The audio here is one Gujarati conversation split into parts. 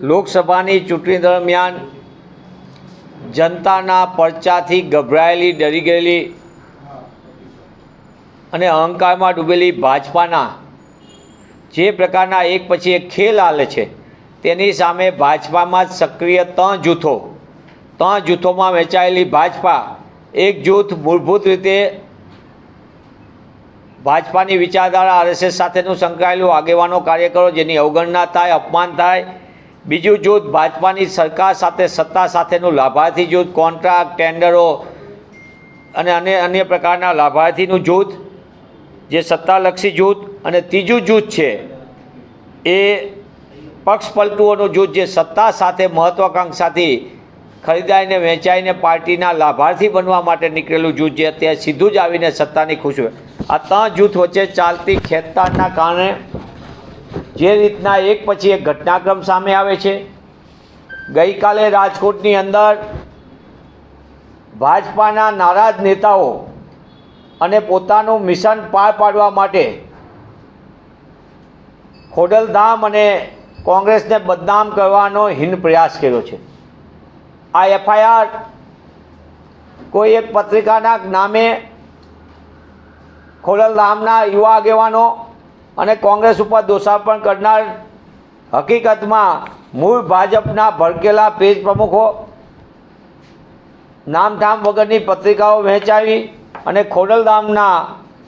લોકસભાની ચૂંટણી દરમિયાન જનતાના પરચાથી ગભરાયેલી, ડરી ગયેલી અને અહંકારમાં ડૂબેલી ભાજપાના જે પ્રકારના એક પછી એક ખેલ હાલે છે, તેની સામે ભાજપામાં જ સક્રિય ત્રણ જૂથો, ત્રણ જૂથોમાં વહેંચાયેલી ભાજપા એક જૂથ મૂળભૂત રીતે ભાજપાની વિચારધારા આરએસએસ સાથેનું સંકળાયેલું આગેવાનો કાર્યકરો જેની અવગણના થાય, અપમાન થાય બીજું જૂથ ભાજપાની સરકાર સાથે સત્તા સાથેનું લાભાર્થી જૂથ કોન્ટ્રાક્ટ ટેન્ડરો અને અન્ય અન્ય પ્રકારના લાભાર્થીનું જૂથ, જે સત્તાલક્ષી જૂથ અને ત્રીજું જૂથ છે, એ પક્ષપલટુઓનું જૂથ જે સત્તા સાથે મહત્વાકાંક્ષાથી ખરીદાઈને વેચાઈને પાર્ટીના લાભાર્થી બનવા માટે નીકળેલું જૂથ જે અત્યારે સીધું જ આવીને સત્તાની ખુશ હોય. આ ત્રણ જૂથ વચ્ચે ચાલતી ખેતતાણના કારણે જે રીતના એક પછી એક ઘટનાક્રમ સામે આવે છે. ગઈકાલે રાજકોટની અંદર ભાજપાના નારાજ નેતાઓ અને પોતાનું મિશન પાર પાડવા માટે ખોડલધામ અને કોંગ્રેસને બદનામ કરવાનો હિન પ્રયાસ કર્યો છે. આ એફઆઈઆર કોઈ એક પત્રિકાના નામે ખોડલધામના યુવા આગેવાનો અને કોંગ્રેસ ઉપર દોષારોપણ કરનાર હકીકતમાં મૂળ ભાજપના ભડકેલા પેજ પ્રમુખો નામધામ વગરની પત્રિકાઓ વહેંચાવી અને ખોડલધામના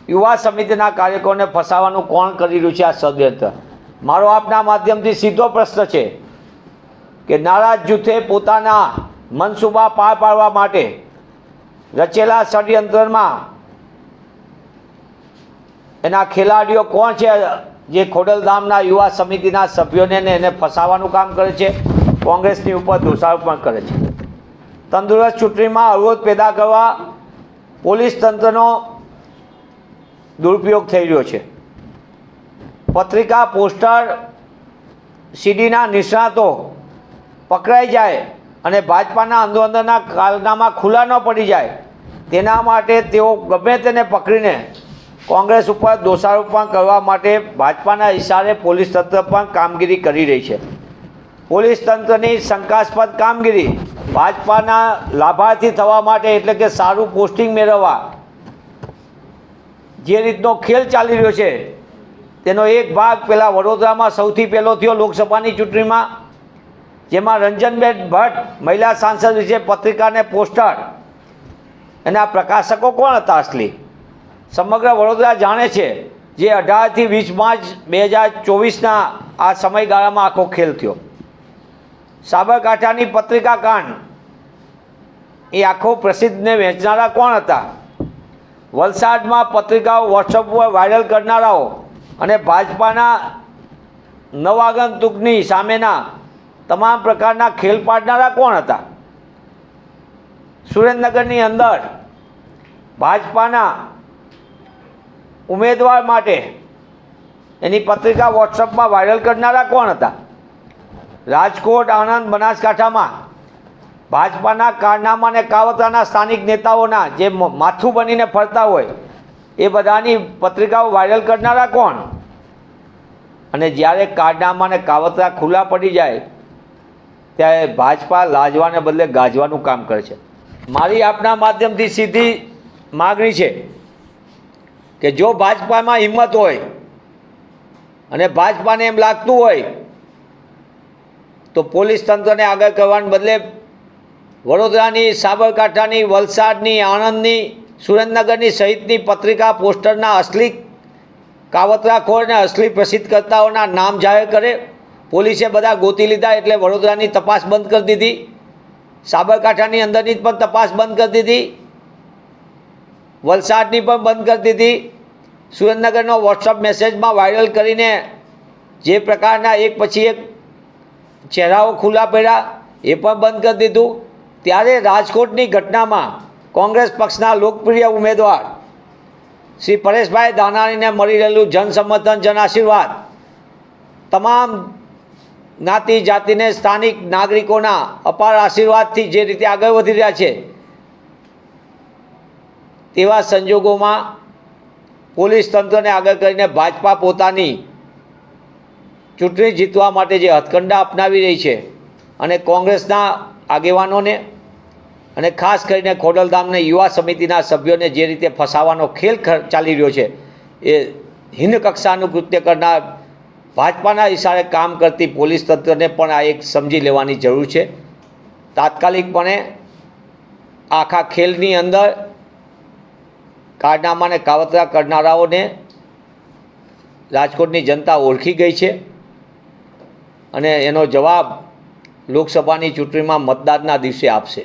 યુવા સમિતિના કાર્યકરોને ફસાવાનું કોણ કરી રહ્યું છે આ ષડયંત્ર? મારો આપના માધ્યમથી સીધો પ્રશ્ન છે કે નારાજ જૂથે પોતાના મનસૂબા પાર પાડવા માટે રચેલા ષડયંત્રમાં એના ખેલાડીઓ કોણ છે? જે ખોડલધામના યુવા સમિતિના સભ્યોને એને ફસાવાનું કામ કરે છે, કોંગ્રેસની ઉપર દોષારોપણ કરે છે. તંદુરસ્ત ચૂંટણીમાં અવરોધ પેદા કરવા પોલીસ તંત્રનો દુરુપયોગ થઈ રહ્યો છે. પત્રિકા, પોસ્ટર, સીડીના નિષ્ણાતો પકડાઈ જાય અને ભાજપાના અંદરના કારનામા ખુલ્લા ન પડી જાય. તેના માટે તેઓ ગમે તેને પકડીને કોંગ્રેસ ઉપર દોષારોપણ કરવા માટે ભાજપાના ઇશારે પોલીસ તંત્ર પણ કામગીરી કરી રહી છે. પોલીસ તંત્રની શંકાસ્પદ કામગીરી ભાજપાના લાભાર્થી થવા માટે એટલે કે સારું પોસ્ટિંગ મેળવવા જે રીતનો ખેલ ચાલી રહ્યો છે, તેનો એક ભાગ પેલા વડોદરામાં સૌથી પહેલો થયો લોકસભાની ચૂંટણીમાં, જેમાં રંજનબેન ભટ્ટ, મહિલા સાંસદ વિશે પત્રિકાને પોસ્ટર. એના પ્રકાશકો કોણ હતા અસલી? સમગ્ર વડોદરા જાણે છે જે અઢારથી વીસ માર્ચ બે હજાર ચોવીસના આ સમયગાળામાં આખો ખેલ થયો. સાબરકાંઠાની પત્રિકા કાંડ એ આખો પ્રસિદ્ધને વેચનારા કોણ હતા? વલસાડમાં પત્રિકાઓ વોટ્સઅપ પર વાયરલ કરનારાઓ અને ભાજપાના નવાગંતુકની સામેના તમામ પ્રકારના ખેલ પાડનારા કોણ હતા? સુરેન્દ્રનગરની અંદર ભાજપાના ઉમેદવાર માટે. એની પત્રિકા વોટ્સઅપમાં વાયરલ કરનારા કોણ હતા? રાજકોટ, આણંદ, બનાસકાંઠામાં. ભાજપાના કારનામા અને કાવતરાના સ્થાનિક નેતાઓના જે માથું બનીને ફરતા હોય, એ બધાની પત્રિકાઓ વાયરલ કરનારા કોણ? અને જ્યારે કારનામા અને કાવતરા ખુલ્લા પડી જાય, ત્યારે ભાજપા લાજવાને બદલે ગાજવાનું કામ કરે છે. મારી આપના માધ્યમથી સીધી માગણી છે કે જો ભાજપામાં હિંમત હોય અને ભાજપાને એમ લાગતું હોય તો પોલીસ તંત્રને આગળ કરવાને બદલે વડોદરાની, સાબરકાંઠાની, વલસાડની, આણંદની, સુરેન્દ્રનગરની સહિતની પત્રિકા, પોસ્ટરના અસલી કાવતરાખોર અને અસલી પ્રસિદ્ધ કરતાઓના નામ જાહેર કરે. પોલીસે બધા ગોતી લીધા એટલે વડોદરાની તપાસ બંધ કરી દીધી. સાબરકાંઠાની અંદરની પણ તપાસ બંધ કરી દીધી. વલસાડની પણ બંધ કરી દીધી. સુરેન્દ્રનગરનો વોટ્સઅપ મેસેજમાં વાયરલ કરીને જે પ્રકારના એક પછી એક ચહેરાઓ ખુલ્લા પડ્યા, એ પણ બંધ કરી દીધું. ત્યારે રાજકોટની ઘટનામાં કોંગ્રેસ પક્ષના લોકપ્રિય ઉમેદવાર શ્રી પરેશભાઈ દાનાણીને મળી રહેલું જનસમર્થન જન આશીર્વાદ તમામ જ્ઞાતિ, જાતિને સ્થાનિક નાગરિકોના અપાર આશીર્વાદથી જે રીતે આગળ વધી રહ્યા છે તેવા સંજોગોમાં પોલીસ તંત્રને આગળ કરીને ભાજપા પોતાની ચૂંટણી જીતવા માટે જે હથકંડા અપનાવી રહી છે અને કોંગ્રેસના આગેવાનોને અને ખાસ કરીને ખોડલધામને યુવા સમિતિના સભ્યોને જે રીતે ફસાવાનો ખેલ ચાલી રહ્યો છે, એ હિન્દ કક્ષાનું કૃત્ય કરનાર ભાજપાના ઇશારે કામ કરતી પોલીસ તંત્રને પણ આ એક સમજી લેવાની જરૂર છે. તાત્કાલિકપણે આખા ખેલની અંદર કારનામા અને કાવતરા કરનારાઓને રાજકોટની જનતા ઓળખી ગઈ છે અને એનો જવાબ લોકસભાની ચૂંટણીમાં મતદાનના દિવસે આપશે.